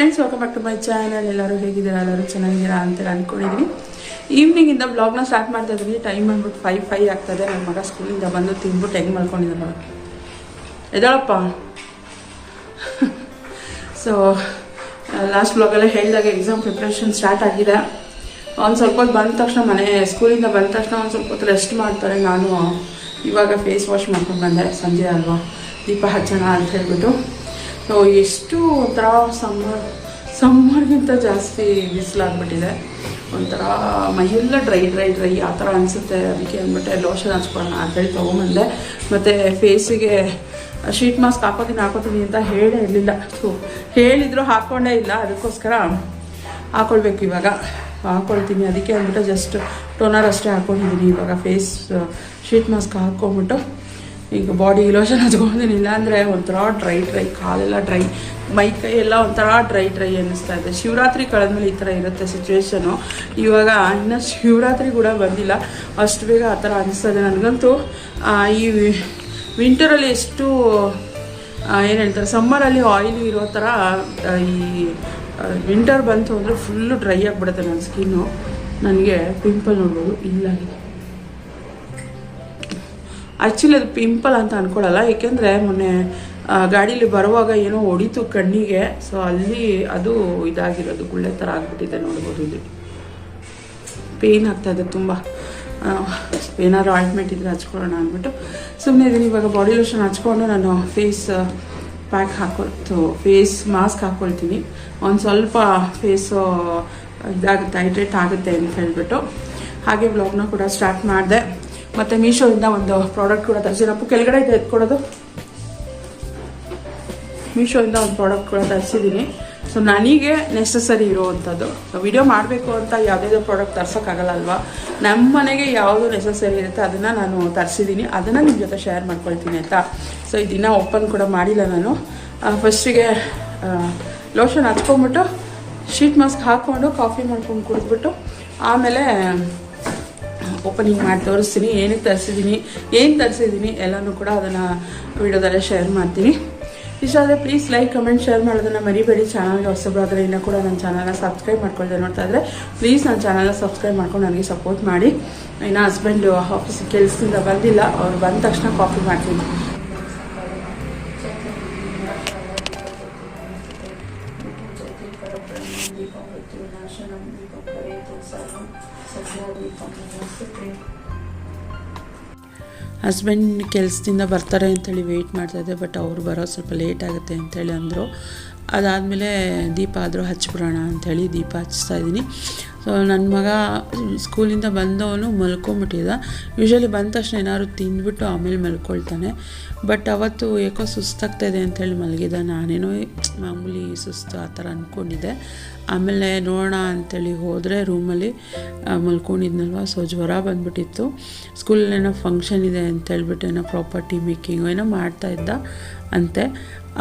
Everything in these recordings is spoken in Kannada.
Friends welcome back to my channel ಎಲ್ಲರೂ ಹೇಗಿದ್ದೀರಾ? ಎಲ್ಲರೂ ಚೆನ್ನಾಗಿದ್ದೀರಾ ಅಂತ ಅಂದ್ಕೊಂಡಿದ್ದೀನಿ ಈವ್ನಿಂಗಿಂದ ಬ್ಲಾಗ್ನ ಸ್ಟಾರ್ಟ್ ಮಾಡ್ತಾ ಇದ್ದೀನಿ ಟೈಮ್ ಬಂದ್ಬಿಟ್ಟು ಫೈವ್ ಫೈವ್ ಆಗ್ತದೆ ನನ್ನ ಮಗ ಸ್ಕೂಲಿಂದ ಬಂದು ತಿಂದ್ಬಿಟ್ಟು ಹೆಂಗೆ ಮಾಡ್ಕೊಂಡಿದ್ದೆ ನೋಡಿ. ಎದಳಪ್ಪ ಸೊ ಲಾಸ್ಟ್ ಬ್ಲಾಗಲ್ಲೇ ಹೇಳಿದಾಗ ಎಕ್ಸಾಮ್ ಪ್ರಿಪ್ರೇಷನ್ ಸ್ಟಾರ್ಟ್ ಆಗಿದೆ. ಒಂದು ಸ್ವಲ್ಪ ಹೊತ್ತು ಬಂದ ತಕ್ಷಣ ಮನೆ ಸ್ಕೂಲಿಂದ ಬಂದ ತಕ್ಷಣ ಒಂದು ಸ್ವಲ್ಪ ಹೊತ್ತು ರೆಸ್ಟ್ ಮಾಡ್ತಾರೆ ನಾನು. ಇವಾಗ ಫೇಸ್ ವಾಶ್ ಮಾಡ್ಕೊಂಡು ಬಂದೆ. ಸಂಜೆ ಅಲ್ವಾ? ದೀಪ ಹಚ್ಚೋಣ ಅಂತ ಹೇಳ್ಬಿಟ್ಟು. ಎಷ್ಟು ಒಂಥರ ಸಮ್ಮರ್ ಸಮ್ಮರ್ಗಿಂತ ಜಾಸ್ತಿ ಬಿಸಿಲಾಗ್ಬಿಟ್ಟಿದೆ ಒಂಥರ ಮೈಯೆಲ್ಲ ಡ್ರೈ ಡ್ರೈ ಡ್ರೈ ಆ ಥರ ಅನಿಸುತ್ತೆ. ಅದಕ್ಕೆ ಅಂದ್ಬಿಟ್ಟೆ ಲೋಷನ್ ಹಚ್ಕೊಳ್ಳೋಣ ಅಂತೇಳಿ ತೊಗೊಂಬಂದೆ. ಮತ್ತು ಫೇಸಿಗೆ ಶೀಟ್ ಮಾಸ್ಕ್ ಹಾಕೋತೀನಿ ಹಾಕೋತೀನಿ ಅಂತ ಹೇಳೇ ಇರಲಿಲ್ಲ. ಸೊ ಹೇಳಿದ್ರು ಹಾಕ್ಕೊಂಡೇ ಇಲ್ಲ. ಅದಕ್ಕೋಸ್ಕರ ಹಾಕ್ಕೊಳ್ಬೇಕು ಇವಾಗ. ಹಾಕ್ಕೊಳ್ತೀನಿ ಅದಕ್ಕೆ ಅಂದ್ಬಿಟ್ಟು ಜಸ್ಟ್ ಟೋನರ್ ಅಷ್ಟೇ ಹಾಕ್ಕೊಂಡಿದ್ದೀನಿ ಇವಾಗ. ಫೇಸ್ ಶೀಟ್ ಮಾಸ್ಕ್ ಹಾಕ್ಕೊಂಬಿಟ್ಟು ಈಗ ಬಾಡಿ ಲೋಷನ್ ಹಚ್ಕೊಂಡಿದ್ದೀನಿ ಇಲ್ಲಾಂದರೆ ಒಂಥರ ಡ್ರೈ ಡ್ರೈ ಕಾಲೆಲ್ಲ ಡ್ರೈ ಮೈ ಕೈ ಎಲ್ಲ ಒಂಥರ ಡ್ರೈ ಡ್ರೈ ಅನ್ನಿಸ್ತಾ ಇದೆ. ಶಿವರಾತ್ರಿ ಕಳೆದ್ಮೇಲೆ ಈ ಥರ ಇರುತ್ತೆ ಸಿಚುವೇಶನು ಇವಾಗ ಇನ್ನು ಶಿವರಾತ್ರಿ ಕೂಡ ಬಂದಿಲ್ಲ. ಅಷ್ಟು ಬೇಗ ಆ ಥರ ಅನಿಸ್ತಾ ಇದೆ ನನಗಂತೂ. ಈ ವಿಂಟರಲ್ಲಿ ಎಷ್ಟು ಏನು ಹೇಳ್ತಾರೆ ಸಮ್ಮರಲ್ಲಿ ಆಯಿಲ್ ಇರೋ ಥರ ಈ ವಿಂಟರ್ ಬಂತು ಅಂದರೆ ಫುಲ್ಲು ಡ್ರೈ ಆಗಿಬಿಡುತ್ತೆ ನನ್ನ ಸ್ಕಿನ್ನು ನನಗೆ ಪಿಂಪಲ್ ನೋಡ್ಬೋದು ಇಲ್ಲಾಗಿದೆ ಆ್ಯಕ್ಚುಲಿ ಅದು ಪಿಂಪಲ್ ಅಂತ ಅನ್ಕೊಳ್ಳಲ್ಲ ಏಕೆಂದರೆ ಮೊನ್ನೆ ಗಾಡೀಲಿ ಬರುವಾಗ ಏನೋ ಹೊಡಿತು ಕಣ್ಣಿಗೆ. ಸೊ ಅಲ್ಲಿ ಅದು ಇದಾಗಿರೋದು. ಗುಳ್ಳೆ ಥರ ಆಗಿಬಿಟ್ಟಿದೆ ನೋಡ್ಬೋದು ಇಲ್ಲಿ. ಪೇಯ್ನ್ ಇದೆ ತುಂಬ. ಏನಾದ್ರು ಆಯಿಂಟ್ಮೆಂಟ್ ಇದ್ರೆ ಹಚ್ಕೊಳ್ಳೋಣ ಅಂದ್ಬಿಟ್ಟು. ಸುಮ್ಮನೆ ಇದೀನಿ ಇವಾಗ ಬಾಡಿ ಲೋಷನ್ ಹಚ್ಕೊಂಡು ನಾನು ಫೇಸ್ ಪ್ಯಾಕ್ ಹಾಕೊಳ್ತು. ಫೇಸ್ ಮಾಸ್ಕ್ ಹಾಕ್ಕೊಳ್ತೀನಿ ಒಂದು ಸ್ವಲ್ಪ ಫೇಸು ಇದಾಗುತ್ತೆ ಹೈಡ್ರೇಟ್ ಆಗುತ್ತೆ ಅಂತ ಹೇಳ್ಬಿಟ್ಟು. ಹಾಗೆ ಬ್ಲಾಗ್ನ ಕೂಡ ಸ್ಟಾರ್ಟ್ ಮಾಡಿದೆ. ಮತ್ತು ಮೀಶೋದಿಂದ ಒಂದು ಪ್ರಾಡಕ್ಟ್ ಕೂಡ ತರಿಸಿನಪ್ಪ ಕೆಳಗಡೆ ಎತ್ಕೊಡೋದು ಮೀಶೋಯಿಂದ ಒಂದು ಪ್ರಾಡಕ್ಟ್ ಕೂಡ ತರಿಸಿದ್ದೀನಿ. ಸೊ ನನಗೆ ನೆಸಸರಿ ಇರುವಂಥದ್ದು. ವಿಡಿಯೋ ಮಾಡಬೇಕು ಅಂತ ಯಾವುದೇ ಪ್ರಾಡಕ್ಟ್ ತರ್ಸೋಕ್ಕಾಗಲ್ಲ ಅಲ್ವಾ ನಮ್ಮ ಮನೆಗೆ ಯಾವುದು ನೆಸಸರಿ ಇರುತ್ತೆ ಅದನ್ನು ನಾನು ತರಿಸಿದ್ದೀನಿ. ಅದನ್ನು ನಿಮ್ಮ ಜೊತೆ ಶೇರ್ ಮಾಡ್ಕೊಳ್ತೀನಿ ಆಯಿತಾ? ಸೊ ಇದನ್ನು ಓಪನ್ ಕೂಡ ಮಾಡಿಲ್ಲ ನಾನು. ಫಸ್ಟಿಗೆ ಲೋಷನ್ ಹಚ್ಕೊಂಬಿಟ್ಟು ಶೀಟ್ ಮಾಸ್ಕ್ ಹಾಕ್ಕೊಂಡು ಕಾಫಿ ಮಾಡ್ಕೊಂಡು ಕುಡಿದ್ಬಿಟ್ಟು, ಆಮೇಲೆ ಓಪನಿಂಗ್ ಮಾಡಿ ತೋರಿಸ್ತೀನಿ, ಏನಕ್ಕೆ ತರಿಸಿದ್ದೀನಿ, ಏನು ತರಿಸಿದ್ದೀನಿ ಎಲ್ಲನೂ ಕೂಡ ಅದನ್ನು ವಿಡಿಯೋದಲ್ಲೇ ಶೇರ್ ಮಾಡ್ತೀನಿ. ಇಷ್ಟ ಆದರೆ ಪ್ಲೀಸ್ ಲೈಕ್ ಕಮೆಂಟ್ ಶೇರ್ ಮಾಡೋದನ್ನು ಮರಿಬೇಡಿ. ಚಾನಲ್ಗೆ ಹೊಸಬರಾದರೆ ಇನ್ನೂ ಕೂಡ ನನ್ನ ಚಾನಲ್ನ ಸಬ್ಸ್ಕ್ರೈಬ್ ಮಾಡ್ಕೊಳ್ದೆ ನೋಡ್ತಾ ಇದ್ದರೆ ಪ್ಲೀಸ್ ನನ್ನ ಚಾನಲ್ನ ಸಬ್ಸ್ಕ್ರೈಬ್ ಮಾಡ್ಕೊಂಡು ನನಗೆ ಸಪೋರ್ಟ್ ಮಾಡಿ. ಇನ್ನು ಹಸ್ಬೆಂಡು ಆಫೀಸಿಗೆ ಕೆಲಸದಿಂದ ಬಂದಿಲ್ಲ, ಅವ್ರು ಬಂದ ತಕ್ಷಣ ಕಾಫಿ ಮಾಡ್ತೀನಿ. ಹಸ್ಬೆಂಡ್ ಕೆಲಸದಿಂದ ಬರ್ತಾರೆ ಅಂತೇಳಿ ವೆಯ್ಟ್ ಮಾಡ್ತಾಯಿದ್ದೆ ಬಟ್ ಅವ್ರು ಬರೋ ಸ್ವಲ್ಪ ಲೇಟ್ ಆಗುತ್ತೆ ಅಂತೇಳಿ ಅಂದರು. ಅದಾದಮೇಲೆ ದೀಪ ಆದರೂ ಹಚ್ಬಿಡೋಣ ಅಂಥೇಳಿ ದೀಪ ಹಚ್ತಾ ಇದ್ದೀನಿ. ಸೊ ನನ್ನ ಮಗ ಸ್ಕೂಲಿಂದ ಬಂದವನು ಮಲ್ಕೊಂಬಿಟ್ಟಿದ್ದ ಯೂಶ್ವಲಿ ಬಂದ ತಕ್ಷಣ ಏನಾದ್ರು ತಿಂದ್ಬಿಟ್ಟು ಆಮೇಲೆ ಮಲ್ಕೊಳ್ತಾನೆ. ಬಟ್ ಅವತ್ತು ಏಕೋ ಸುಸ್ತಾಗ್ತಾಯಿದೆ ಅಂಥೇಳಿ ಮಲಗಿದ. ನಾನೇನೋ ಮಾಮೂಲಿ ಸುಸ್ತು ಆ ಥರ ಅಂದ್ಕೊಂಡಿದ್ದೆ ಆಮೇಲೆ ನೋಡೋಣ ಅಂಥೇಳಿ ಹೋದರೆ ರೂಮಲ್ಲಿ ಮಲ್ಕೊಂಡಿದ್ನಲ್ವ? ಸೊ ಜ್ವರ ಬಂದ್ಬಿಟ್ಟಿತ್ತು. ಸ್ಕೂಲಲ್ಲಿ ಏನೋ ಫಂಕ್ಷನ್ ಇದೆ ಅಂತೇಳ್ಬಿಟ್ಟು ಏನೋ ಪ್ರಾಪರ್ಟಿ ಮೇಕಿಂಗು ಏನೋ ಮಾಡ್ತಾ ಇದ್ದ ಅಂತೆ.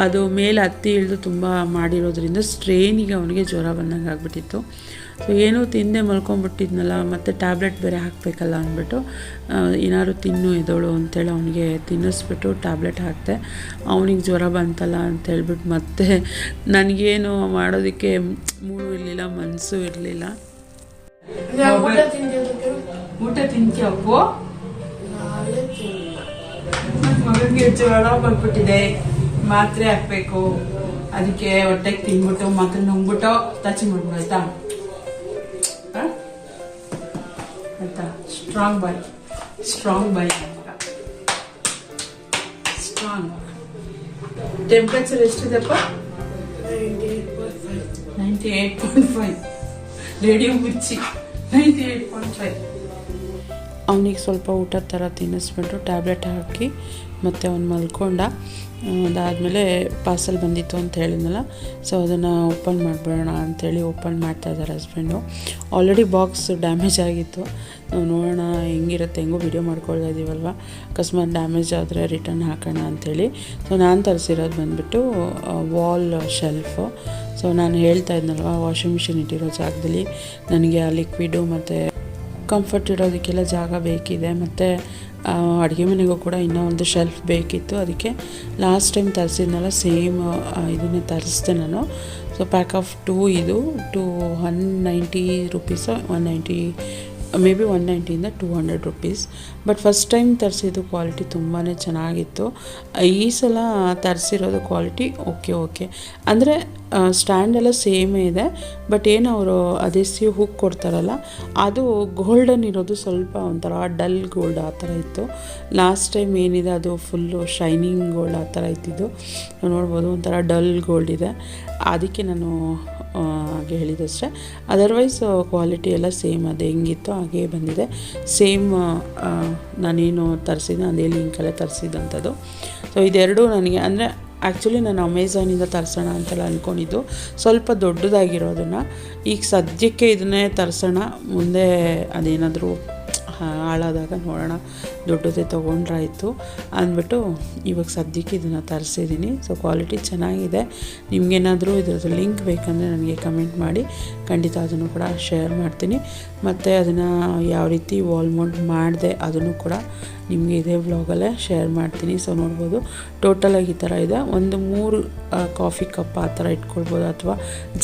ಅದು ಮೇಲೆ ಹತ್ತಿ ಇಳಿದು ತುಂಬ ಮಾಡಿರೋದ್ರಿಂದ ಸ್ಟ್ರೇನಿಗೆ ಅವನಿಗೆ ಜ್ವರ ಬಂದಂಗೆ ಆಗಿಬಿಟ್ಟಿತ್ತು ಸೊ ಏನೂ ತಿಂದೆ ಮಲ್ಕೊಂಡ್ಬಿಟ್ಟಿದ್ನಲ್ಲ ಮತ್ತು ಟ್ಯಾಬ್ಲೆಟ್ ಬೇರೆ ಹಾಕಬೇಕಲ್ಲ ಅಂದ್ಬಿಟ್ಟು ಏನಾದ್ರು ತಿನ್ನು ಎದೋಳು ಅಂತೇಳಿ ಅವನಿಗೆ ತಿನ್ನಿಸ್ಬಿಟ್ಟು ಟ್ಯಾಬ್ಲೆಟ್ ಹಾಕಿದೆ. ಅವನಿಗೆ ಜ್ವರ ಬಂತಲ್ಲ ಅಂತೇಳ್ಬಿಟ್ಟು ಮತ್ತೆ ನನಗೇನು ಮಾಡೋದಕ್ಕೆ ಮೂಡು ಇರಲಿಲ್ಲ ಮನಸ್ಸು ಇರಲಿಲ್ಲ. ಊಟ ತಿಂತೀಯಪ್ಪು ಮಗನಿಗೆ ಜ್ವರ ಬಂದ್ಬಿಟ್ಟಿದೆ. ಮಾತ್ರೆ ಹಾಕ್ಬೇಕು. ಅದಕ್ಕೆ ಹೊಟ್ಟೆಗೆ ತಿನ್ಬಿಟ್ಟು, ಮಾತ್ರೆ ನುಂಗ್ಬಿಟ್ಟು ಟಚ್ ಮಾಡ್ಬಿಡು ಆಯ್ತಾ ಸ್ಟ್ರಾಂಗ್ ಬಾಯ್ ಸ್ಟ್ರಾಂಗ್ ಬಾಯ್ ಮಗ strong temperature ಎಷ್ಟಿದೆಪ್ಪ ninety eight point five radio Mirchi ninety eight point five ಅವನಿಗೆ ಸ್ವಲ್ಪ ಊಟದ ಥರ ತಿನ್ನಿಸ್ಬಿಟ್ಟು ಟ್ಯಾಬ್ಲೆಟ್ ಹಾಕಿ ಮತ್ತು ಅವ್ನು ಮಲ್ಕೊಂಡ. ಅದಾದಮೇಲೆ ಪಾರ್ಸಲ್ ಬಂದಿತ್ತು ಅಂತ ಹೇಳಿದ್ನಲ್ಲ, ಸೊ ಅದನ್ನು ಓಪನ್ ಮಾಡಿಬಿಡೋಣ ಅಂಥೇಳಿ ಓಪನ್ ಮಾಡ್ತಾ ಇದ್ದಾರೆ ಹಸ್ಬೆಂಡು. ಆಲ್ರೆಡಿ ಬಾಕ್ಸ್ ಡ್ಯಾಮೇಜ್ ಆಗಿತ್ತು. ನಾವು ನೋಡೋಣ ಹೆಂಗಿರುತ್ತೆ, ಹೆಂಗೋ ವಿಡಿಯೋ ಮಾಡ್ಕೊಳ್ತಾ ಇದ್ದೀವಲ್ವ ಅಕಸ್ಮಾತ್ ಡ್ಯಾಮೇಜ್ ಆದರೆ ರಿಟರ್ನ್ ಹಾಕೋಣ ಅಂಥೇಳಿ ಸೊ ನಾನು ತರಿಸಿರೋದು ಬಂದುಬಿಟ್ಟು ವಾಲ್ ಶೆಲ್ಫು ಸೊ ನಾನು ಹೇಳ್ತಾ ಇದ್ನಲ್ವ ವಾಷಿಂಗ್ ಮಿಷಿನ್ ಇಟ್ಟಿರೋ ಜಾಗದಲ್ಲಿ. ನನಗೆ ಆ ಲಿಕ್ವಿಡು ಮತ್ತು ಕಂಫರ್ಟ್ ಇಡೋದಕ್ಕೆಲ್ಲ ಜಾಗ ಬೇಕಿದೆ. ಮತ್ತು ಅಡುಗೆ ಮನೆಗೂ ಕೂಡ ಇನ್ನೂ ಒಂದು ಶೆಲ್ಫ್ ಬೇಕಿತ್ತು. ಅದಕ್ಕೆ ಲಾಸ್ಟ್ ಟೈಮ್ ತರಿಸಿದ್ನಲ್ಲ ಸೇಮ್ ಇದನ್ನೇ ತರಿಸ್ದೆ ನಾನು. ಸೊ ಪ್ಯಾಕ್ ಆಫ್ ಟೂ ಇದು. Two one ninety rupees one ninety may be one ನೈಂಟಿಯಿಂದ two hundred rupees but first time ತರಿಸಿದ್ದು quality ತುಂಬಾ ಚೆನ್ನಾಗಿತ್ತು. ಈ ಸಲ ತರಿಸಿರೋದು ಕ್ವಾಲಿಟಿ ಓಕೆ ಓಕೆ ಅಂದರೆ ಸ್ಟ್ಯಾಂಡೆಲ್ಲ ಸೇಮೇ ಇದೆ. ಬಟ್ ಏನು ಅವರು ಅದೇಸಿ ಹುಕ್ ಕೊಡ್ತಾರಲ್ಲ, ಅದು ಗೋಲ್ಡನ್ ಇರೋದು ಸ್ವಲ್ಪ ಒಂಥರ ಡಲ್ ಗೋಲ್ಡ್ ಆ ಥರ ಇತ್ತು. ಲಾಸ್ಟ್ ಟೈಮ್ ಏನಿದೆ ಅದು ಫುಲ್ಲು ಶೈನಿಂಗ್ ಗೋಲ್ಡ್ ಆ ಥರ ಇತ್ತಿದ್ದು ನೋಡ್ಬೋದು, ಒಂಥರ ಡಲ್ ಗೋಲ್ಡ್ ಇದೆ. ಅದಕ್ಕೆ ನಾನು ಹಾಗೆ ಹೇಳಿದಷ್ಟೇ. ಅದರ್ವೈಸ್ ಕ್ವಾಲಿಟಿ ಎಲ್ಲ ಸೇಮ್ ಅದು, ಹೆಂಗಿತ್ತು, ಹಾಗೇ ಬಂದಿದೆ. ಸೇಮ್ ನಾನೇನು ತರಿಸಿದ್ದೆ, ಅದೇ ಲಿಂಕಲ್ಲೇ ತರಿಸಿದಂಥದ್ದು. ಸೊ ಇದೆರಡು ನನಗೆ, ಅಂದರೆ ಆ್ಯಕ್ಚುಲಿ ನಾನು ಅಮೆಝಾನಿಂದ ತರಿಸೋಣ ಅಂತೆಲ್ಲ ಅಂದ್ಕೊಂಡಿದ್ದು ಸ್ವಲ್ಪ ದೊಡ್ಡದಾಗಿರೋದನ್ನು. ಈಗ ಸದ್ಯಕ್ಕೆ ಇದನ್ನೇ ತರಿಸೋಣ, ಮುಂದೆ ಅದೇನಾದರೂ ಹಾಳಾದಾಗ ನೋಡೋಣ. ದೊಡ್ಡದೇ ತೊಗೊಂಡ್ರಾಯ್ತು. ಅಂದ್ಬಿಟ್ಟು ಇವಾಗ ಸದ್ಯಕ್ಕೆ ಇದನ್ನು ತರಿಸಿದ್ದೀನಿ ಸೊ ಕ್ವಾಲಿಟಿ ಚೆನ್ನಾಗಿದೆ. ನಿಮಗೇನಾದರೂ ಇದ್ರದ್ದು ಲಿಂಕ್ ಬೇಕಂದರೆ ನನಗೆ ಕಮೆಂಟ್ ಮಾಡಿ. ಖಂಡಿತ ಅದನ್ನು ಕೂಡ ಶೇರ್ ಮಾಡ್ತೀನಿ. ಮತ್ತು ಅದನ್ನು ಯಾವ ರೀತಿ ವಾಲ್ಮೌಂಟ್ ಮಾಡಿದೆ ಅದನ್ನು ಕೂಡ ನಿಮಗೆ ಇದೇ ವ್ಲಾಗಲ್ಲೇ ಶೇರ್ ಮಾಡ್ತೀನಿ ಸೊ ನೋಡ್ಬೋದು. ಟೋಟಲಾಗಿ ಈ ಥರ ಇದೆ. ಒಂದು ಮೂರು ಕಾಫಿ ಕಪ್ ಆ ಥರ ಇಟ್ಕೊಳ್ಬೋದು, ಅಥವಾ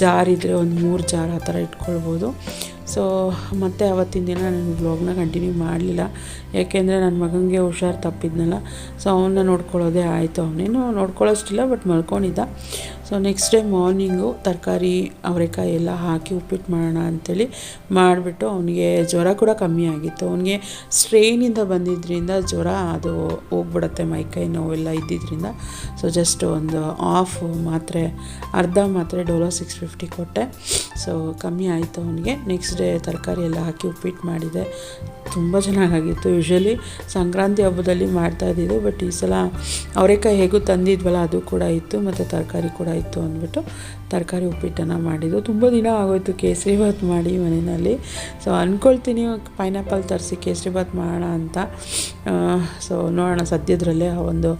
ಜಾರ್ ಇದ್ದರೆ ಒಂದು ಮೂರು ಜಾರ್ ಆ ಥರ ಇಟ್ಕೊಳ್ಬೋದು. ಸೊ ಮತ್ತೆ ಅವತ್ತಿನ ದಿನ ನಾನು ವ್ಲಾಗ್ನ ಕಂಟಿನ್ಯೂ ಮಾಡಲಿಲ್ಲ. ಯಾಕೆಂದರೆ ನನ್ನ ಮಗನಿಗೆ ಹುಷಾರು ತಪ್ಪಿದ್ನಲ್ಲ ಸೊ ಅವನ್ನ ನೋಡ್ಕೊಳ್ಳೋದೇ ಆಯಿತು. ಅವನೇನು ನೋಡ್ಕೊಳ್ಳೋಷ್ಟಿಲ್ಲ ಬಟ್ ಮಲ್ಕೊಂಡಿದ್ದ. ಸೊ ನೆಕ್ಸ್ಟ್ ಡೇ ಮಾರ್ನಿಂಗು ತರಕಾರಿ, ಅವರೆಕಾಯಿ ಎಲ್ಲ ಹಾಕಿ ಉಪ್ಪಿಟ್ಟು ಮಾಡೋಣ ಅಂಥೇಳಿ ಮಾಡಿಬಿಟ್ಟು ಅವನಿಗೆ ಜ್ವರ ಕೂಡ ಕಮ್ಮಿ ಆಗಿತ್ತು. ಅವನಿಗೆ ಸ್ಟ್ರೈನಿಂದ ಬಂದಿದ್ದರಿಂದ ಜ್ವರ ಅದು ಹೋಗ್ಬಿಡತ್ತೆ ಮೈಕೈ ನೋವೆಲ್ಲ ಇದ್ದಿದ್ದರಿಂದ ಸೊ ಜಸ್ಟ್ ಒಂದು ಆಫ್ ಮಾತ್ರೆ, ಅರ್ಧ ಮಾತ್ರೆ ಡೋಲೋ ಸಿಕ್ಸ್ ಫಿಫ್ಟಿ ಕೊಟ್ಟೆ. ಸೊ ಕಮ್ಮಿ ಆಯಿತು ಅವನಿಗೆ. ನೆಕ್ಸ್ಟ್ ಡೇ ತರಕಾರಿ ಎಲ್ಲ ಹಾಕಿ ಉಪ್ಪಿಟ್ಟು ಮಾಡಿದೆ. ತುಂಬ ಚೆನ್ನಾಗಾಗಿತ್ತು. ಯೂಶ್ವಲಿ ಸಂಕ್ರಾಂತಿ ಹಬ್ಬದಲ್ಲಿ ಮಾಡ್ತಾ ಇದ್ದಿದ್ದು ಬಟ್ ಈ ಸಲ ಅವರೆಕಾಯಿ ಹೇಗೂ ತಂದಿದ್ವಲ್ಲ, ಅದು ಕೂಡ ಇತ್ತು, ಮತ್ತು ತರಕಾರಿ ಕೂಡ ಇತ್ತು ಅಂದ್ಬಿಟ್ಟು ತರಕಾರಿ ಉಪ್ಪಿಟ್ಟನ್ನು ಮಾಡಿದ್ದು. ತುಂಬ ದಿನ ಆಗೋಯ್ತು ಕೇಸರಿ ಭಾತ್ ಮಾಡಿ ಮನೆಯಲ್ಲಿ. ಸೊ ಅಂದ್ಕೊಳ್ತೀನಿ ಪೈನಾಪಲ್ ತರಿಸಿ ಕೇಸರಿ ಭಾತ್ ಮಾಡೋಣ ಅಂತ. ಸೊ ನೋಡೋಣ ಸದ್ಯದರಲ್ಲೇ ಆ ಒಂದು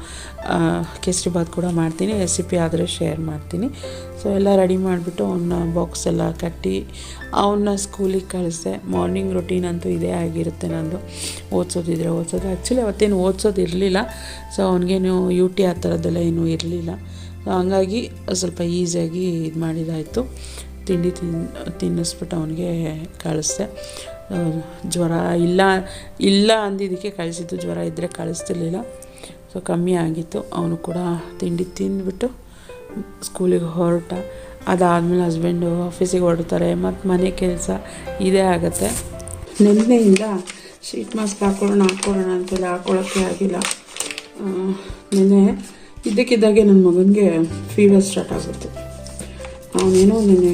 ಕೇಸರಿ ಭಾತ್ ಕೂಡ ಮಾಡ್ತೀನಿ. ರೆಸಿಪಿ ಆದರೆ ಶೇರ್ ಮಾಡ್ತೀನಿ. ಸೊ ಎಲ್ಲ ರೆಡಿ ಮಾಡಿಬಿಟ್ಟು ಅವನ್ನ ಬಾಕ್ಸ್ ಎಲ್ಲ ಕಟ್ಟಿ ಅವನ್ನ ಸ್ಕೂಲಿಗೆ ಕಳಿಸ್ದೆ. ಮಾರ್ನಿಂಗ್ ರೊಟೀನ್ ಅಂತೂ ಇದೇ ಆಗಿರುತ್ತೆ ನಂದು. ಓದಿಸೋದಿದ್ರೆ ಓದಿಸೋದು. ಆ್ಯಕ್ಚುಲಿ ಅವತ್ತೇನು ಓದಿಸೋದು ಇರಲಿಲ್ಲ ಸೊ ಅವನಿಗೇನು ಯು ಟಿ ಆ ಥರದ್ದೆಲ್ಲ ಏನೂ ಇರಲಿಲ್ಲ. ಹಂಗಾಗಿ ಸ್ವಲ್ಪ ಈಸಿಯಾಗಿ ಇದು ಮಾಡಿದಾಯಿತು. ತಿಂಡಿ ತಿನ್, ತಿನ್ನಿಸ್ಬಿಟ್ಟು ಅವನಿಗೆ ಕಳಿಸ್ದೆ. ಜ್ವರ ಇಲ್ಲ ಇಲ್ಲ ಅಂದಿದ್ದಕ್ಕೆ ಕಳಿಸಿದ್ದು. ಜ್ವರ ಇದ್ದರೆ ಕಳಿಸ್ತಿರ್ಲಿಲ್ಲ. ಸೊ ಕಮ್ಮಿ ಆಗಿತ್ತು. ಅವನು ಕೂಡ ತಿಂಡಿ ತಿಂದ್ಬಿಟ್ಟು ಸ್ಕೂಲಿಗೆ ಹೊರಟ. ಅದಾದಮೇಲೆ ಹಸ್ಬೆಂಡು ಆಫೀಸಿಗೆ ಹೊರಡ್ತಾರೆ. ಮತ್ತು ಮನೆ ಕೆಲಸ ಇದೇ ಆಗುತ್ತೆ. ನಿನ್ನೆಯಿಂದ ಶೀಟ್ ಮಾಸ್ಕ್ ಹಾಕೊಳ್ಳೋಣ ಹಾಕೊಳ್ಳೋಣ ಅಂತೇಳಿ ಹಾಕೊಳ್ಳೋಕ್ಕೆ ಆಗಿಲ್ಲ. ನೆನ್ನೆ ಇದ್ದಕ್ಕಿದ್ದಾಗೆ ನನ್ನ ಮಗನಿಗೆ ಫೀವರ್ ಸ್ಟಾರ್ಟ್ ಆಗುತ್ತೆ. ಅವನೇನೋ ನೆನೆ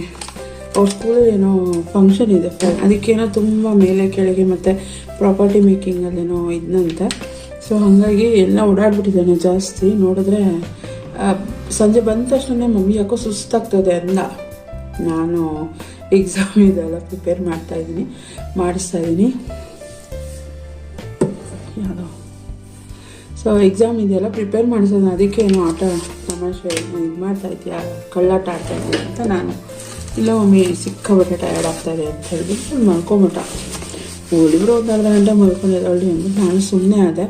ಅವ್ರ ಸ್ಕೂಲಲ್ಲಿ ಏನೋ ಫಂಕ್ಷನ್ ಇದೆ. ಅದಕ್ಕೇನೋ ತುಂಬ ಮೇಲೆ ಕೆಳಗೆ ಮತ್ತು ಪ್ರಾಪರ್ಟಿ ಮೇಕಿಂಗಲ್ಲೇನೋ ಇದ್ನಂತೆ. ಸೊ ಹಾಗಾಗಿ ಎಲ್ಲ ಓಡಾಡ್ಬಿಟ್ಟಿದ್ದಾನೆ ಜಾಸ್ತಿ. ನೋಡಿದ್ರೆ ಸಂಜೆ ಬಂದ ತಕ್ಷಣ ಮಮ್ಮಿ ಯಾಕೋ ಸುಸ್ತಾಗ್ತದೆ ಅಂದ. ನಾನು ಎಕ್ಸಾಮ್ ಇದೆಲ್ಲ ಪ್ರಿಪೇರ್ ಮಾಡ್ತಾಯಿದ್ದೀನಿ ಮಾಡಿಸ್ತಾ ಇದ್ದೀನಿ. ಯಾವುದೋ ಸೊ ಎಕ್ಸಾಮ್ ಇದೆಯಲ್ಲ ಪ್ರಿಪೇರ್ ಮಾಡಿಸೋದು ಅದಕ್ಕೆ ಏನು ಆಟ, ತಮಾಷೆ, ಇದು ಮಾಡ್ತಾ ಇದೆಯಾ ಕಳ್ಳಾಟ ಆಡ್ತಾ ಇದೆಯಾ ಅಂತ ನಾನು ಇಲ್ಲ ಮಮ್ಮಿ ಸಿಕ್ಕಾಬಟ್ಟೆ ಟಯರ್ಡ್ ಆಗ್ತಾ ಇದೆ ಅಂತ ಹೇಳಿಬಿಟ್ಟು ಮಲ್ಕೊಂಬಿಟ್ಟ. ಉಳಿದ್ರು ಒಂದು ಅರ್ಧ ಗಂಟೆ ಮಲ್ಕೊಂಡಿದ್ದಾಳೆ ಅಂದ್ಬಿಟ್ಟು ನಾನು ಸುಮ್ಮನೆ ಆದೆ.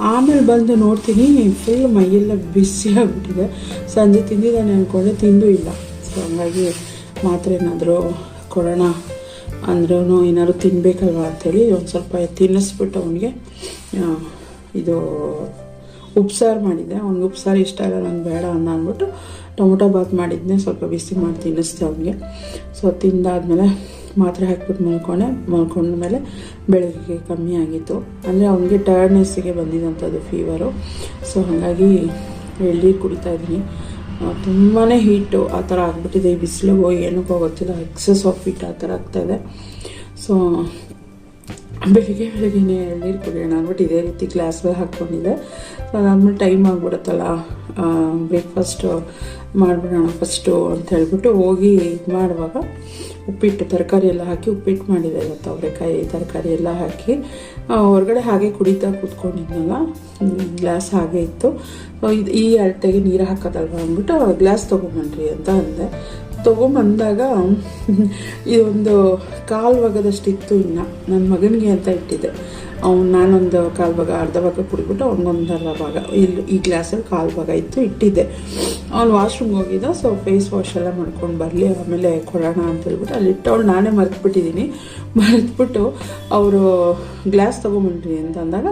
ಆಮೇಲೆ ಬಂದು ನೋಡ್ತೀನಿ ಫುಲ್ ಮೈಯೆಲ್ಲ ಬಿಸಿ ಆಗಿಬಿಟ್ಟಿದೆ. ಸಂಜೆ ತಿಂದಿದ್ದಾನೆ ಅಂದ್ಕೊಂಡೆ ತಿಂದು ಇಲ್ಲ. ಸೊ ಹಂಗಾಗಿ ಮಾತ್ರ ಏನಾದರೂ ಕೊಡೋಣ ಅಂದ್ರೂ ಏನಾದ್ರು ತಿನ್ನಬೇಕಲ್ವ ಅಂತೇಳಿ ಒಂದು ಸ್ವಲ್ಪ ತಿನ್ನಿಸ್ಬಿಟ್ಟು ಅವನಿಗೆ. ಇದು ಉಪ್ಸಾರು ಮಾಡಿದ್ದೆ. ಅವ್ನಿಗೆ ಉಪ್ಸಾರು ಇಷ್ಟ ಇಲ್ಲ ನಂಗೆ ಬೇಡ ಅನ್ನ ಅಂದ್ಬಿಟ್ಟು ಟೊಮೊಟೊ ಬಾತ್ ಮಾಡಿದ್ನೆ. ಸ್ವಲ್ಪ ಬಿಸಿ ಮಾಡಿ ತಿನ್ನಿಸ್ದೆ ಅವ್ನಿಗೆ. ಸೊ ತಿಂದಾದ್ಮೇಲೆ ಮಾತ್ರೆ ಹಾಕ್ಬಿಟ್ಟು ಮಲ್ಕೊಂಡೆ. ಮಲ್ಕೊಂಡ್ಮೇಲೆ ಬೆಳಗ್ಗೆ ಕಮ್ಮಿ ಆಗಿತ್ತು. ಅಂದರೆ ಅವನಿಗೆ ಟಯರ್ಡ್ನೆಸ್ಸಿಗೆ ಬಂದಿದ್ದಂಥದ್ದು ಫೀವರು ಸೊ ಹಾಗಾಗಿ ಎಳ್ಳಿ ಕುಡಿತಾ ಇದ್ದೀನಿ. ತುಂಬಾ ಹೀಟು ಆ ಥರ ಆಗ್ಬಿಟ್ಟಿದೆ. ಈ ಬಿಸಿಲಿಗೋ ಏನಕ್ಕೋ ಗೊತ್ತಿಲ್ಲ. ಎಕ್ಸಸ್ ಆಫ್ ಹೀಟ್ ಆ ಥರ ಆಗ್ತಾಯಿದೆ ಸೊ ಬೆಳಿಗ್ಗೆ, ಬೆಳಗ್ಗೆನೇ ನೀರು ಕುಡಿಯೋಣ ಅಂದ್ಬಿಟ್ಟು ಇದೇ ರೀತಿ ಗ್ಲಾಸ್ಗಳು ಹಾಕ್ಕೊಂಡಿದ್ದೆ. ಸೊ ಅದಾದ್ಮೇಲೆ ಟೈಮ್ ಆಗಿಬಿಡುತ್ತಲ್ಲ ಬ್ರೇಕ್ಫಾಸ್ಟು ಮಾಡಿಬಿಡೋಣ ಫಸ್ಟು ಅಂತ ಹೇಳ್ಬಿಟ್ಟು ಹೋಗಿ ಇದು ಮಾಡುವಾಗ ಉಪ್ಪಿಟ್ಟು, ತರಕಾರಿ ಎಲ್ಲ ಹಾಕಿ ಉಪ್ಪಿಟ್ಟು ಮಾಡಿದೆ ಇವತ್ತು ಅವರೆಕಾಯಿ, ತರಕಾರಿ ಎಲ್ಲ ಹಾಕಿ. ಹೊರಗಡೆ ಹಾಗೆ ಕುಡಿತಾ ಕೂತ್ಕೊಂಡಿದ್ನಲ್ಲ, ಗ್ಲಾಸ್ ಹಾಗೆ ಇತ್ತು. ಇದು ಈ ಅಳತೆಗೆ ನೀರು ಹಾಕೋದಲ್ವ ಅಂದ್ಬಿಟ್ಟು ಗ್ಲಾಸ್ ತೊಗೊಂಬನ್ರಿ ಅಂತ ಅಂದೆ. ತೊಗೊಂಬಂದಾಗ ಇದೊಂದು ಕಾಲು ಭಾಗದಷ್ಟು ಇತ್ತು ಇನ್ನು. ನನ್ನ ಮಗನಿಗೆ ಅಂತ ಇಟ್ಟಿದ್ದೆ. ಅವ್ನು ನಾನೊಂದು ಕಾಲು ಭಾಗ ಅರ್ಧ ಭಾಗ ಕುಡಿಬಿಟ್ಟು ಅವ್ನಿಗೊಂದು ಅರ್ಧ ಭಾಗ ಇಲ್ಲಿ ಈ ಗ್ಲಾಸಲ್ಲಿ ಕಾಲು ಭಾಗ ಇತ್ತು, ಇಟ್ಟಿದ್ದೆ. ಅವ್ನು ವಾಶ್ರೂಮ್ಗೆ ಹೋಗಿದ್ದ, ಸೊ ಫೇಸ್ ವಾಶ್ ಎಲ್ಲ ಮಾಡ್ಕೊಂಡು ಬರಲಿ, ಆಮೇಲೆ ಕೊಡೋಣ ಅಂತ ಹೇಳ್ಬಿಟ್ಟು ಅಲ್ಲಿ ಇಟ್ಟವಳು. ನಾನೇ ಮರೆತುಬಿಟ್ಟಿದ್ದೀನಿ. ಮರೆತುಬಿಟ್ಟು ಅವರು ಗ್ಲಾಸ್ ತೊಗೊಂಬಂದ್ರಿ ಅಂತ ಅಂದಾಗ,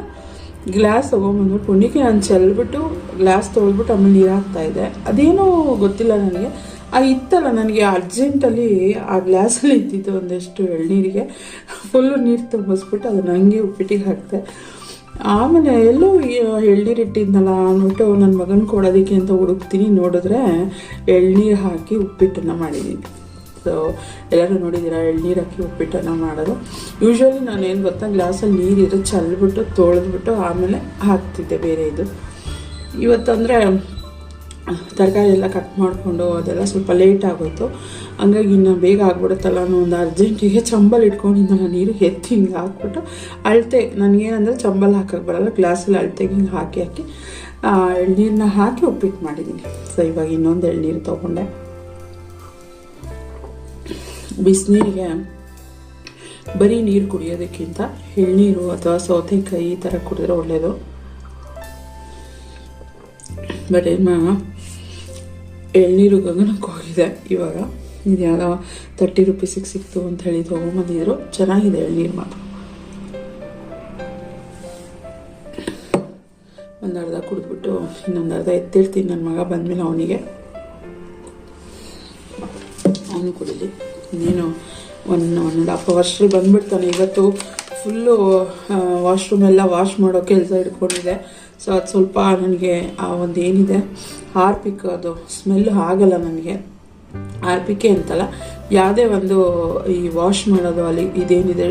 ಗ್ಲಾಸ್ ತೊಗೊಂಬಂದು ಪುಣ್ಯಕ್ಕೆ ನಾನು ಚೆಲ್ಬಿಟ್ಟು, ಗ್ಲಾಸ್ ತೊಗೊಳ್ಬಿಟ್ಟು ಆಮೇಲೆ ನೀರು ಇದ್ದೆ ಅದೇನೋ ಗೊತ್ತಿಲ್ಲ ನನಗೆ. ಆ, ಇತ್ತಲ್ಲ, ನನಗೆ ಅರ್ಜೆಂಟಲ್ಲಿ ಆ ಗ್ಲಾಸಲ್ಲಿ ಇದ್ದಿದ್ದು ಒಂದಷ್ಟು ಎಳ್ನೀರಿಗೆ. ಫುಲ್ಲು ನೀರು ತುಂಬಿಸ್ಬಿಟ್ಟು ಅದನ್ನ ಹಂಗೆ ಉಪ್ಪಿಟ್ಟಿಗೆ ಹಾಕ್ತೆ ಆಮೇಲೆ ಎಲ್ಲೋ ಎಳ್ನೀರು ಇಟ್ಟಿದ್ನಲ್ಲ, ಅಂದ್ಬಿಟ್ಟು ನನ್ನ ಮಗನ ಕೊಡೋದಕ್ಕೆ ಅಂತ ಹುಡುಕ್ತೀನಿ ನೋಡಿದ್ರೆ ಎಳ್ನೀರು ಹಾಕಿ ಉಪ್ಪಿಟ್ಟನ್ನು ಮಾಡಿದ್ದೀನಿ ಸೊ ಎಲ್ಲರೂ ನೋಡಿದ್ದೀರಾ, ಎಳ್ನೀರು ಹಾಕಿ ಉಪ್ಪಿಟ್ಟನ್ನು ಮಾಡೋದು. ಯೂಶ್ವಲಿ ನಾನು ಏನು ಗೊತ್ತಾ, ಗ್ಲಾಸಲ್ಲಿ ನೀರಿರೋ ಚಲ್ಬಿಟ್ಟು, ತೊಳೆದ್ಬಿಟ್ಟು ಆಮೇಲೆ ಹಾಕ್ತಿದ್ದೆ ಬೇರೆ ಇದು. ಇವತ್ತಂದರೆ ತರಕಾರಿ ಎಲ್ಲ ಕಟ್ ಮಾಡಿಕೊಂಡು ಅದೆಲ್ಲ ಸ್ವಲ್ಪ ಲೇಟ್ ಆಗೋಯ್ತು. ಹಂಗಾಗಿ ಇನ್ನು ಬೇಗ ಆಗ್ಬಿಡುತ್ತಲ್ಲ ಅನ್ನೋ ಒಂದು ಅರ್ಜೆಂಟಿಗೆ ಚಂಬಲ್ ನಾನು ನೀರು ಎತ್ತಿ ಹಿಂಗೆ ಹಾಕ್ಬಿಟ್ಟು ಅಳತೆ ನನಗೇನಂದರೆ ಚಂಬಲ್ ಹಾಕಕ್ಕೆ ಬರಲ್ಲ ಗ್ಲಾಸಲ್ಲಿ ಅಳತೆಗೆ ಹಿಂಗೆ ಹಾಕಿ ಹಾಕಿ ಎಳ್ನೀರನ್ನ ಹಾಕಿ ಉಪ್ಪಿಟ್ಟು ಮಾಡಿದ್ದೀನಿ ಸೊ ಇವಾಗ ಇನ್ನೊಂದು ಎಳ್ನೀರು ತೊಗೊಂಡೆ. ಬಿಸಿನೀರಿಗೆ ಬರೀ ನೀರು ಕುಡಿಯೋದಕ್ಕಿಂತ ಎಳ್ನೀರು ಅಥವಾ ಸೌತೆಕಾಯಿ ಈ ಥರ ಕುಡಿದ್ರೆ ಒಳ್ಳೆಯದು ಬಟ್ ಏನು ಎಳ್ನೀರು ಗಗನಕ್ಕೆ ಹೋಗಿದೆ ಇವಾಗ ಇದು ಯಾವುದೋ ತರ್ಟಿ ರುಪೀಸಿಗೆ ಸಿಕ್ತು ಅಂತ ಹೇಳಿ ತೊಗೊಂಬಂದಿದ್ರು. ಚೆನ್ನಾಗಿದೆ ಎಳ್ನೀರು ಮಾತ್ರ. ಒಂದು ಅರ್ಧ ಕುಡಿದ್ಬಿಟ್ಟು ಇನ್ನೊಂದು ಅರ್ಧ ಎತ್ತಿರ್ತೀನಿ. ನನ್ನ ಮಗ ಬಂದಮೇಲೆ ಅವನಿಗೆ. ಅವನು ಕುಡಿಲಿ. ಇನ್ನೇನು ಒಂದು ಒಂದು ಅಪ್ಪ ವರ್ಷದಲ್ಲಿ ಬಂದ್ಬಿಡ್ತಾನೆ. ಇವತ್ತು ಫುಲ್ಲು ವಾಶ್ರೂಮ್ ಎಲ್ಲ ವಾಶ್ ಮಾಡೋ ಕೆಲಸ ಇಟ್ಕೊಂಡಿದೆ. ಸೊ ಅದು ಸ್ವಲ್ಪ ನನಗೆ ಆ ಒಂದು ಏನಿದೆ ಹಾರ್ಪಿಕ್ ಅದು ಸ್ಮೆಲ್ ಆಗಲ್ಲ ನನಗೆ ಆರ್ಪಿಕೆ ಅಂತಲ್ಲ, ಯಾವುದೇ ಒಂದು ಈ ವಾಶ್ ಮಾಡೋದು ಅಲ್ಲಿ ಇದೇನಿದೆ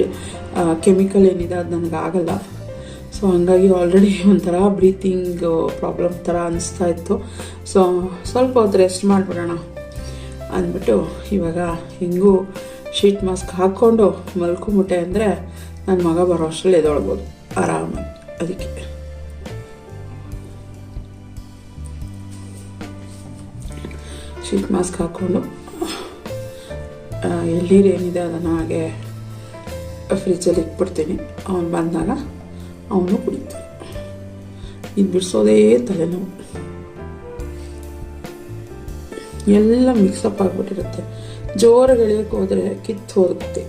ಕೆಮಿಕಲ್ ಏನಿದೆ ಅದು ನನಗೆ ಆಗಲ್ಲ. ಸೊ ಹಂಗಾಗಿ ಆಲ್ರೆಡಿ ಒಂಥರ ಬ್ರೀತಿಂಗ್ ಪ್ರಾಬ್ಲಮ್ ಥರ ಅನಿಸ್ತಾ ಇತ್ತು. ಸೊ ಸ್ವಲ್ಪ ಹೊತ್ತು ರೆಸ್ಟ್ ಮಾಡಿಬಿಡೋಣ ಅಂದ್ಬಿಟ್ಟು ಇವಾಗ ಹಿಂಗೂ ಶೀಟ್ ಮಾಸ್ಕ್ ಹಾಕ್ಕೊಂಡು ಮಲ್ಕೊಂಬಿಟ್ಟೆ ಅಂದರೆ ನನ್ನ ಮಗ ಬರೋ ಅಷ್ಟರಲ್ಲಿ ಎದೊಳ್ಬೋದು ಆರಾಮಾಗಿ, ಅದಕ್ಕೆ. ಶೀಟ್ ಮಾಸ್ಕ್ ಹಾಕ್ಕೊಂಡು ಎಲ್ಲಿರೇನಿದೆ ಏನಿದೆ ಅದನ್ನು ಹಾಗೆ ಫ್ರಿಜ್ಜಲ್ಲಿ ಇಟ್ಬಿಡ್ತೀನಿ. ಅವನು ಬಂದಾಗ ಅವನು ಕುಡಿತಾನೆ. ಇದು ಬಿಡಿಸೋದೇ ತಲೆನೋವು. ಎಲ್ಲ ಮಿಕ್ಸಪ್ ಆಗಿಬಿಟ್ಟಿರುತ್ತೆ. ಜೋರಾಗಿ ಎಳೆಯೋಕೆ ಹೋದರೆ ಕಿತ್ತು ಹೋಗುತ್ತೆ.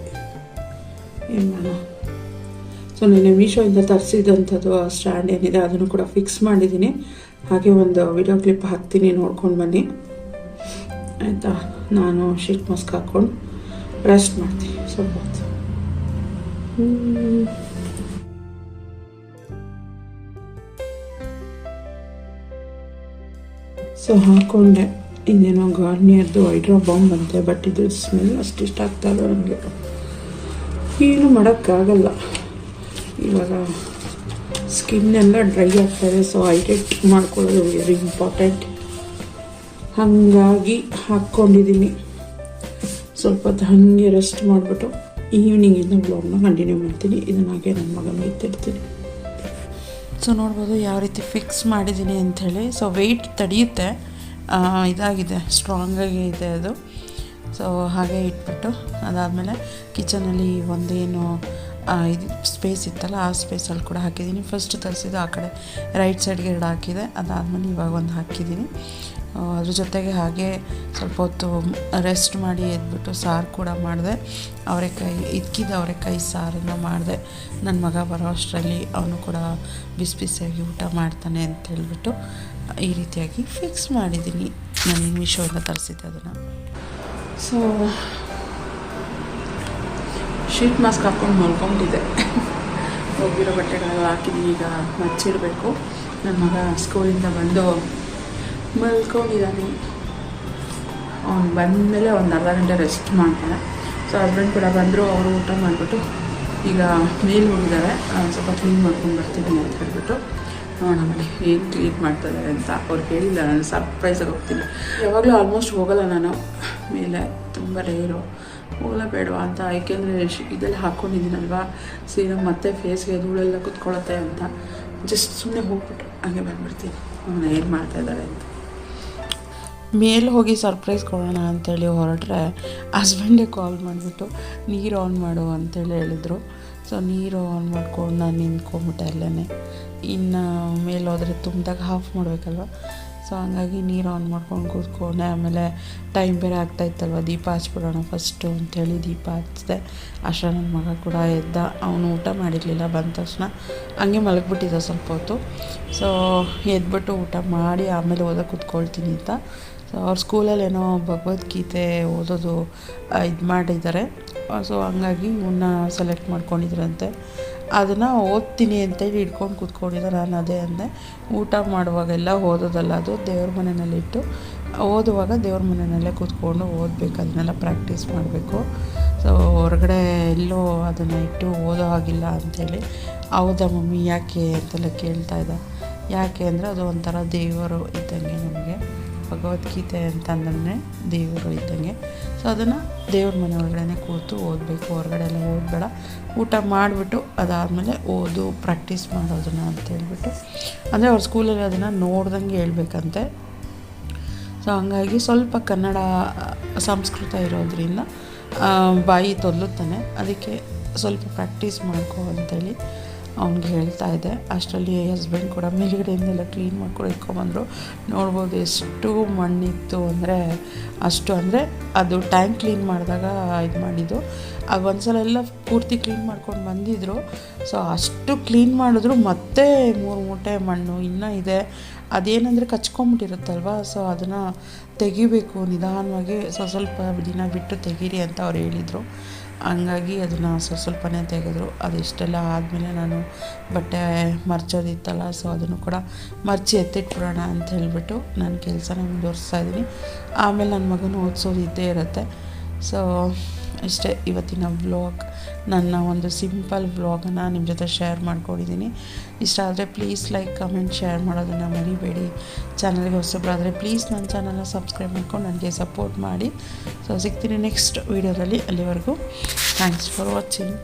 ಏನು ಮಾಡೋಣ? ಸೊ ನಿನ್ನೆ ಮೀಶೋಯಿಂದ ತರಿಸಿದಂಥದ್ದು ಆ ಸ್ಟ್ಯಾಂಡ್ ಏನಿದೆ, ಅದನ್ನು ಕೂಡ ಫಿಕ್ಸ್ ಮಾಡಿದ್ದೀನಿ. ಹಾಗೆ ಒಂದು ವಿಡಿಯೋ ಕ್ಲಿಪ್ ಹಾಕ್ತೀನಿ, ನೋಡ್ಕೊಂಡು ಬನ್ನಿ. ಆಯಿತಾ? ನಾನು ಶೀಟ್ ಮಾಸ್ಕ್ ಹಾಕ್ಕೊಂಡು ರೆಸ್ಟ್ ಮಾಡ್ತೀನಿ. ಸ್ವಲ್ಪ ಹೊತ್ತು ಸೊ ಹಾಕ್ಕೊಂಡೆ ಇನ್ನೇನೋ ಗಾರ್ನಿಯರ್ದು ಐಡ್ರಾ ಬಾಂಬ್ ಬಂತೆ ಬಟ್ ಇದು ಸ್ಮೆಲ್ ಅಷ್ಟು ಇಷ್ಟ ಆಗ್ತಾ ಇಲ್ಲ ನನಗೆ ಏನು ಮಾಡೋಕ್ಕಾಗಲ್ಲ. ಇವಾಗ ಸ್ಕಿನ್ ಎಲ್ಲ ಡ್ರೈ ಆಗ್ತಾಯಿದೆ ಸೊ ಹೈಡ್ರೇಟ್ ಮಾಡ್ಕೊಳ್ಳೋದು ವೆರಿ ಇಂಪಾರ್ಟೆಂಟ್ ಹಾಗಾಗಿ ಹಾಕ್ಕೊಂಡಿದ್ದೀನಿ ಸ್ವಲ್ಪ ಹೊತ್ತು ಹಾಗೆ ರೆಸ್ಟ್ ಮಾಡಿಬಿಟ್ಟು ಈವ್ನಿಂಗಿಂದ ಬ್ಲಾಗ್ನ ಕಂಟಿನ್ಯೂ ಮಾಡ್ತೀನಿ. ಇದನ್ನ ಹಾಗೆ ನನ್ನ ಮಗನ ಎತ್ತಿರ್ತೀನಿ. ಸೊ ನೋಡ್ಬೋದು ಯಾವ ರೀತಿ ಫಿಕ್ಸ್ ಮಾಡಿದ್ದೀನಿ ಅಂಥೇಳಿ ಸೊ ವೆಯ್ಟ್ ತಡೆಯುತ್ತೆ ಇದಾಗಿದೆ ಸ್ಟ್ರಾಂಗಾಗಿ ಇದೆ ಅದು. ಸೊ ಹಾಗೆ ಇಟ್ಬಿಟ್ಟು ಅದಾದಮೇಲೆ ಕಿಚನಲ್ಲಿ ಒಂದೇನು ಇದು ಸ್ಪೇಸ್ ಇತ್ತಲ್ಲ, ಆ ಸ್ಪೇಸಲ್ಲಿ ಕೂಡ ಹಾಕಿದ್ದೀನಿ ಫಸ್ಟ್ ತರಿಸಿದ್ದು ಆ ಕಡೆ ರೈಟ್ ಸೈಡ್ಗೆ ಎರಡು ಹಾಕಿದೆ. ಅದಾದಮೇಲೆ ಇವಾಗ ಒಂದು ಹಾಕಿದ್ದೀನಿ ಅದ್ರ ಜೊತೆಗೆ ಹಾಗೆ ಸ್ವಲ್ಪ ಹೊತ್ತು ರೆಸ್ಟ್ ಮಾಡಿ ಎದ್ಬಿಟ್ಟು ಸಾರು ಕೂಡ ಮಾಡಿದೆ. ಅವರೆಕಾಯಿ ಇದ್ಕಿದ್ದ ಅವರೆಕಾಯಿ ಸಾರನ್ನು ಮಾಡಿದೆ. ನನ್ನ ಮಗ ಬರೋ ಅಷ್ಟರಲ್ಲಿ ಅವನು ಕೂಡ ಬಿಸಿ ಬಿಸಿಯಾಗಿ ಊಟ ಮಾಡ್ತಾನೆ ಅಂತ ಹೇಳ್ಬಿಟ್ಟು ಈ ರೀತಿಯಾಗಿ ಫಿಕ್ಸ್ ಮಾಡಿದ್ದೀನಿ. ನಾನು ಮೀಶೋಯಿಂದ ತರಿಸಿದ್ದೆ ಅದನ್ನು. ಸೊ ಶೀಟ್ ಮಾಸ್ಕ್ ಹಾಕ್ಕೊಂಡು ಮಲ್ಕೊಂಡಿದ್ದೆ. ಹೋಗಿರೋ ಬಟ್ಟೆಗಳೆಲ್ಲ ಹಾಕಿದ್ದೀನಿ ಈಗ ಮಚ್ಚಿಡಬೇಕು ನನ್ನ ಮಗ ಸ್ಕೂಲಿಂದ ಬಂದು ಮಲ್ಕೊಂಡಿದ್ದಾನೆ ಅವ್ನು ಬಂದಮೇಲೆ ಒಂದು ಅರ್ಧ ಗಂಟೆ ರೆಸ್ಟ್ ಮಾಡ್ತಾನೆ ಸೊ ಹಸ್ಬೆಂಡ್ ಕೂಡ ಬಂದರು, ಅವರು ಊಟ ಮಾಡಿಬಿಟ್ಟು ಈಗ ಮೇಲೆ ಹೋಗಿದ್ದಾರೆ ಸ್ವಲ್ಪ ಕ್ಲೀನ್ ಮಾಡ್ಕೊಂಡು ಬರ್ತೀನಿ ಅಂತ ಹೇಳ್ಬಿಟ್ಟು, ನೋಡೋಣ ಆಮೇಲೆ ಏನು ಕ್ಲೀನ್ ಮಾಡ್ತಾರೆ ಅಂತ. ಅವ್ರು ಹೇಳಿಲ್ಲ ನಾನು ಸರ್ಪ್ರೈಸಾಗಿ ಹೋಗ್ತೀನಿ. ಯಾವಾಗಲೂ ಆಲ್ಮೋಸ್ಟ್ ಹೋಗಲ್ಲ ನಾನು. ಮೇಲೆ ತುಂಬ ರೇರು ಹೋಗಲ್ಲ ಬೇಡವಾ ಅಂತ. ಏಕೆಂದರೆ ಇದೆಲ್ಲ ಹಾಕ್ಕೊಂಡಿದ್ದೀನಲ್ವಾ ಸೀರಮ್ ಮತ್ತೆ ಫೇಸ್ಗೆ ಧೂಳೆಲ್ಲ ಕುತ್ಕೊಳ್ಳುತ್ತೆ ಅಂತ. ಜಸ್ಟ್ ಸುಮ್ಮನೆ ಹೋಗ್ಬಿಟ್ಟು ಹಾಗೆ ಬಂದ್ಬಿಡ್ತೀನಿ. ಅವನು ಏನು ಮಾಡ್ತಾಯಿದ್ದಾರೆ ಅಂತ. ಮೇಲೆ ಹೋಗಿ ಸರ್ಪ್ರೈಸ್ ಕೊಡೋಣ ಅಂತೇಳಿ ಹೊರಟ್ರೆ ಹಸ್ಬೆಂಡೇ ಕಾಲ್ ಮಾಡಿಬಿಟ್ಟು, ನೀರು ಆನ್ ಮಾಡು ಅಂತೇಳಿ ಹೇಳಿದರು. ಸೊ ನೀರು ಆನ್ ಮಾಡ್ಕೊಂಡು ನಾನು ನಿಂತ್ಕೊಂಬಿಟ್ಟೆ ಅಲ್ಲೇ ಇನ್ನು ಮೇಲೆ ಹೋದರೆ ತುಂಬಿದಾಗ ಹಾಫ್ ಮಾಡಬೇಕಲ್ವ? ಸೊ ಹಂಗಾಗಿ ನೀರು ಆನ್ ಮಾಡ್ಕೊಂಡು ಕೂತ್ಕೊಂಡೆ. ಆಮೇಲೆ ಟೈಮ್ ಬೇರೆ ಆಗ್ತಾ ಇತ್ತಲ್ವ? ದೀಪ ಹಚ್ಬಿಡೋಣ ಫಸ್ಟು ಅಂಥೇಳಿ ದೀಪ ಹಚ್ಚಿದೆ ಅಷ್ಟ ನನ್ನ ಮಗ ಕೂಡ ಎದ್ದ. ಅವನು ಊಟ ಮಾಡಿರಲಿಲ್ಲ ಬಂದ ತಕ್ಷಣ. ಹಂಗೆ ಮಲಗಿಬಿಟ್ಟಿದ್ದ ಸ್ವಲ್ಪ ಹೊತ್ತು. ಸೊ ಎದ್ಬಿಟ್ಟು ಊಟ ಮಾಡಿ ಆಮೇಲೆ ಓದೋ ಕೂತ್ಕೊಳ್ತೀನಿ ಅಂತ. ಸೊ ಅವ್ರ ಸ್ಕೂಲಲ್ಲಿ ಏನೋ ಭಗವದ್ಗೀತೆ ಓದೋದು ಇದು ಮಾಡಿದ್ದಾರೆ. ಸೊ ಹಂಗಾಗಿ ಇವನ್ನ ಸೆಲೆಕ್ಟ್ ಮಾಡ್ಕೊಂಡಿದ್ರಂತೆ. ಅದನ್ನು ಓದ್ತೀನಿ ಅಂತೇಳಿ ಹಿಡ್ಕೊಂಡು ಕೂತ್ಕೊಂಡಿದ್ದೆ ನಾನು ಅದೇ ಅಂದೆ. ಊಟ ಮಾಡುವಾಗೆಲ್ಲ ಓದೋದಲ್ಲ ಅದು, ದೇವ್ರ ಮನೆಯಲ್ಲಿಟ್ಟು ಓದುವಾಗ ದೇವ್ರ ಮನೆಯಲ್ಲೇ ಕೂತ್ಕೊಂಡು ಓದಬೇಕು, ಅದನ್ನೆಲ್ಲ ಪ್ರಾಕ್ಟೀಸ್ ಮಾಡಬೇಕು. ಸೊ ಹೊರಗಡೆ ಎಲ್ಲೋ ಅದನ್ನು ಇಟ್ಟು ಓದೋ ಹಾಗಿಲ್ಲ ಅಂಥೇಳಿ ಹೌದಾ ಮಮ್ಮಿ, ಯಾಕೆ ಅಂತೆಲ್ಲ ಕೇಳ್ತಾ ಇದ್ದ. ಯಾಕೆ ಅಂದರೆ ಅದು ಒಂಥರ ದೇವರು ಇದ್ದಂಗೆ ನಮಗೆ. ಭಗವದ್ಗೀತೆ ಅಂತಂದ್ರೆ ದೇವರು ಇದ್ದಂಗೆ. ಸೊ ಅದನ್ನು ದೇವ್ರ ಮನೆ ಒಳಗಡೆ ಕೂತು ಓದಬೇಕು ಹೊರಗಡೆ ಎಲ್ಲ ಓದಬೇಡ. ಊಟ ಮಾಡಿಬಿಟ್ಟು ಅದಾದಮೇಲೆ ಓದು ಪ್ರಾಕ್ಟೀಸ್ ಮಾಡೋದನ್ನ ಅಂತ ಹೇಳ್ಬಿಟ್ಟು. ಅಂದರೆ ಅವ್ರ ಸ್ಕೂಲಲ್ಲಿ ಅದನ್ನು ನೋಡ್ದಂಗೆ ಹೇಳ್ಬೇಕಂತೆ. ಸೊ ಹಂಗಾಗಿ ಸ್ವಲ್ಪ ಕನ್ನಡ, ಸಂಸ್ಕೃತ ಇರೋದ್ರಿಂದ ಬಾಯಿ ತೊದಲುತ್ತಾನೆ ಅದಕ್ಕೆ ಸ್ವಲ್ಪ ಪ್ರಾಕ್ಟೀಸ್ ಮಾಡ್ಕೋ ಅಂತೇಳಿ ಅವ್ನಿಗೆ ಹೇಳ್ತಾ ಇದ್ದೆ. ಅಷ್ಟರಲ್ಲಿ ಹಸ್ಬೆಂಡ್ ಕೂಡ ಮೇಲುಗಡೆಯಿಂದೆಲ್ಲ ಕ್ಲೀನ್ ಮಾಡ್ಕೊಂಡು ಇಟ್ಕೊಂಬಂದರು ನೋಡ್ಬೋದು ಎಷ್ಟು ಮಣ್ಣಿತ್ತು ಅಂದರೆ, ಅಷ್ಟು ಅಂದರೆ ಅದು ಟ್ಯಾಂಕ್ ಕ್ಲೀನ್ ಮಾಡಿದಾಗ ಇದು ಮಾಡಿದ್ದು. ಆಗ ಒಂದ್ಸಲ ಎಲ್ಲ ಪೂರ್ತಿ ಕ್ಲೀನ್ ಮಾಡ್ಕೊಂಡು ಬಂದಿದ್ದರು ಸೊ ಅಷ್ಟು ಕ್ಲೀನ್ ಮಾಡಿದ್ರು, ಮತ್ತೆ ಮೂರು ಮೂಟೆ ಮಣ್ಣು ಇನ್ನೂ ಇದೆ. ಅದೇನಂದರೆ ಕಚ್ಕೊಂಬಿಟ್ಟಿರುತ್ತಲ್ವ? ಸೊ ಅದನ್ನು ತೆಗಿಬೇಕು ನಿಧಾನವಾಗಿ. ಸ್ವಲ್ಪ ಸ್ವಲ್ಪ ದಿನ ಬಿಟ್ಟು ತೆಗೀರಿ ಅಂತ ಅವ್ರು ಹೇಳಿದರು. ಹಂಗಾಗಿ ಅದನ್ನು ಸ್ವಲ್ಪ ಸ್ವಲ್ಪನೇ ತೆಗೆದ್ರು. ಅದು ಇಷ್ಟೆಲ್ಲ ಆದಮೇಲೆ ನಾನು ಬಟ್ಟೆ ಮರ್ಚೋದಿತ್ತಲ್ಲ ಸೊ ಅದನ್ನು ಕೂಡ ಮರ್ಚಿ ಎತ್ತಿಟ್ಬಿಡೋಣ ಅಂತ ಹೇಳಿಬಿಟ್ಟು ನಾನು ಕೆಲಸನ ಮುಂದುವರಿಸ್ತಾ ಇದ್ದೀನಿ. ಆಮೇಲೆ ನನ್ನ ಮಗನ ಓದಿಸೋದು ಇದ್ದೇ ಇರುತ್ತೆ. ಸೊ ಇಷ್ಟೇ ಇವತ್ತಿನ ವ್ಲಾಗ್ ನನ್ನ ಒಂದು ಸಿಂಪಲ್ ವ್ಲಾಗನ್ನು ನಿಮ್ಮ ಜೊತೆ ಶೇರ್ ಮಾಡ್ಕೊಂಡಿದ್ದೀನಿ ಇಷ್ಟ ಆದರೆ ಪ್ಲೀಸ್ ಲೈಕ್ ಕಮೆಂಟ್ ಶೇರ್ ಮಾಡೋದನ್ನು ಮರಿಬೇಡಿ. ಚಾನಲ್ಗೆ ಹೊಸಬ್ರಾದರೆ ಪ್ಲೀಸ್ ನನ್ನ ಚಾನಲ್ನ ಸಬ್ಸ್ಕ್ರೈಬ್ ಮಾಡ್ಕೊಂಡು ನನಗೆ ಸಪೋರ್ಟ್ ಮಾಡಿ. ಸೊ ಸಿಗ್ತೀನಿ ನೆಕ್ಸ್ಟ್ ವೀಡಿಯೋದಲ್ಲಿ ಅಲ್ಲಿವರೆಗೂ. Thanks for watching